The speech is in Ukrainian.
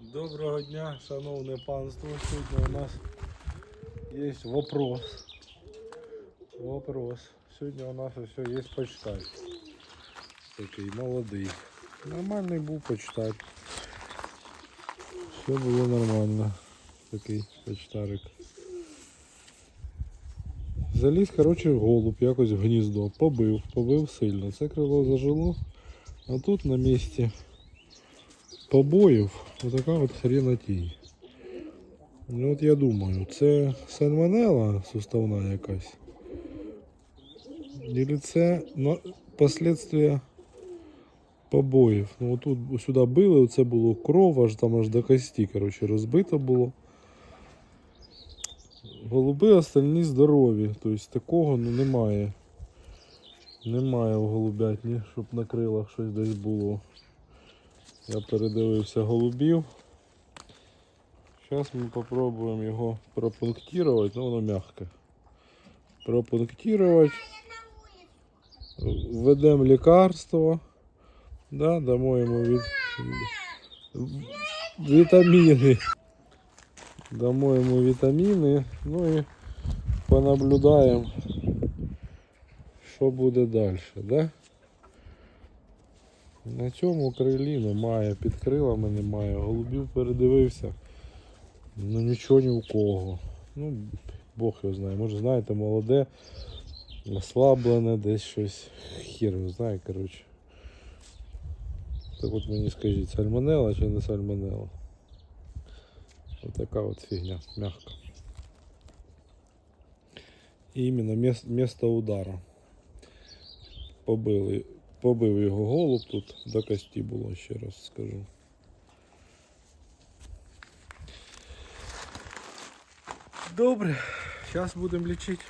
Доброго дня, шановне панство. Сьогодні у нас є вопрос. Вопрос. Сьогодні у нас все є почтар. Такий молодий. Нормальний був почтар. Все було нормально. Такий почтарик. Заліз, коротше, голуб якось в гніздо. Побив, побив сильно. Це крило зажило. А тут на місці побоїв отака от хренотій. Ну от я думаю, це сальмонела суставна якась. Или це ну, последствия побоїв. Ну отут сюди били, це було кров, аж там аж до кості, коротше, розбито було. Голуби остальні здорові, тобто такого ну, немає. Немає в голубятні, щоб на крилах щось десь було. Я передивився голубів. Зараз ми спробуємо його пропунктувати, ну воно м'яке. Пропунктувати. Введемо лікарство. Да, дамо йому від... вітаміни. Дамо йому вітаміни. Ну і понаблюдаємо, що буде далі. Да? На цьому крилі немає, під крилами немає, голубів передивився. Ну нічого ні у кого. Ну, Бог його знає. Може знаєте, молоде, ослаблене, десь щось. Хір його знає, коротше. Так от мені скажіть, сальмонела чи не сальмонела? Ось така от фігня, м'яка. І іменно міс- місто удара. Побили Побив його голуб тут до кості було, ще раз скажу. Добре, зараз будемо лічити.